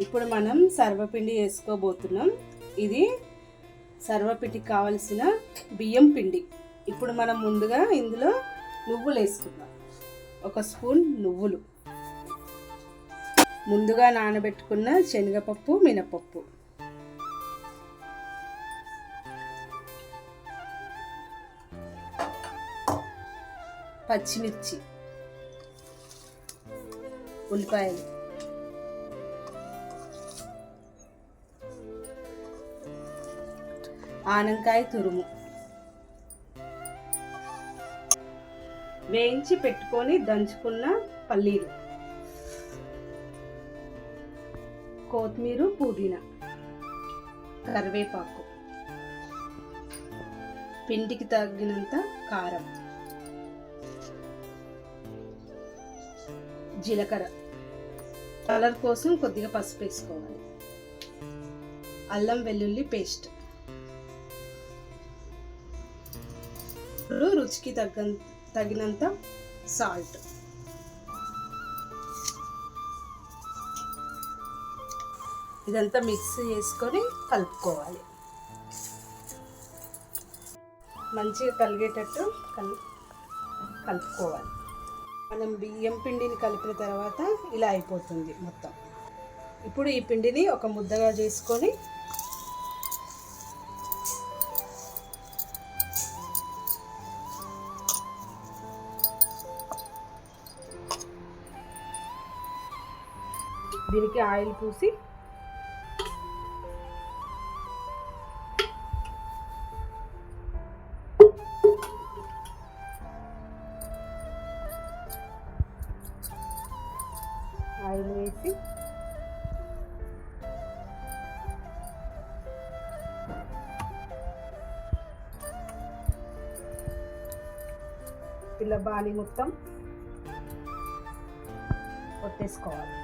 ఇప్పుడు మనం సర్వపిండి వేసుకోబోతున్నాం. ఇది సర్వపిండికి కావలసిన బియ్యం పిండి. ఇప్పుడు మనం ముందుగా ఇందులో నువ్వులు వేసుకుందాం. ఒక స్పూన్ నువ్వులు. ముందుగా నానబెట్టుకున్న శనగపప్పు మినపప్పు. పచ్చిమిర్చి. ఉల్లిపాయలు. ఆనంకాయ తురుము. వేయించి పెట్టుకొని దంచుకున్న పల్లీలు. కొత్తిమీర పుదీనా కరివేపాకు. పిండికి తగినంత కారం. జీలకర్ర. కలర్ కోసం కొద్దిగా పసుపు వేసుకోవాలి. అల్లం వెల్లుల్లి పేస్ట్. ఇప్పుడు రుచికి తగ్గ తగినంత సాల్ట్. ఇదంతా మిక్స్ చేసుకొని కలుపుకోవాలి. మంచిగా కలిగేటట్టు కల్ కలుపుకోవాలి. మనం బియ్యం పిండిని కలిపిన తర్వాత ఇలా అయిపోతుంది మొత్తం. ఇప్పుడు ఈ పిండిని ఒక ముద్దగా చేసుకొని దీనికి ఆయిల్ పూసి ఆయిల్ వేసి ఇలా బాలి మొత్తం కొట్టేసుకోవాలి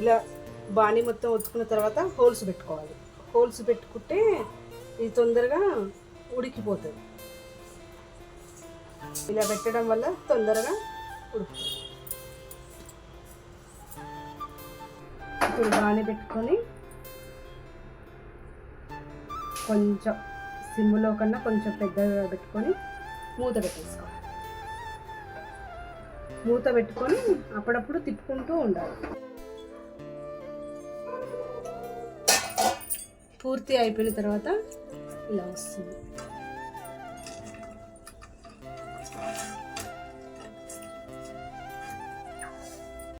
ఇలా బాణీ మొత్తం ఒత్తుకున్న తర్వాత హోల్స్ పెట్టుకోవాలి. హోల్స్ పెట్టుకుంటే ఇది తొందరగా ఉడికిపోతుంది. ఇలా పెట్టడం వల్ల తొందరగా ఉడుకుతుంది. ఇప్పుడు బాణీ పెట్టుకొని కొంచెం సిమ్లో కన్నా కొంచెం పెద్దగా పెట్టుకొని మూత పెట్టేసుకోవాలి. మూత పెట్టుకొని అప్పుడప్పుడు తిప్పుకుంటూ ఉండాలి. పూర్తి అయిపోయిన తర్వాత ఇలా వస్తుంది.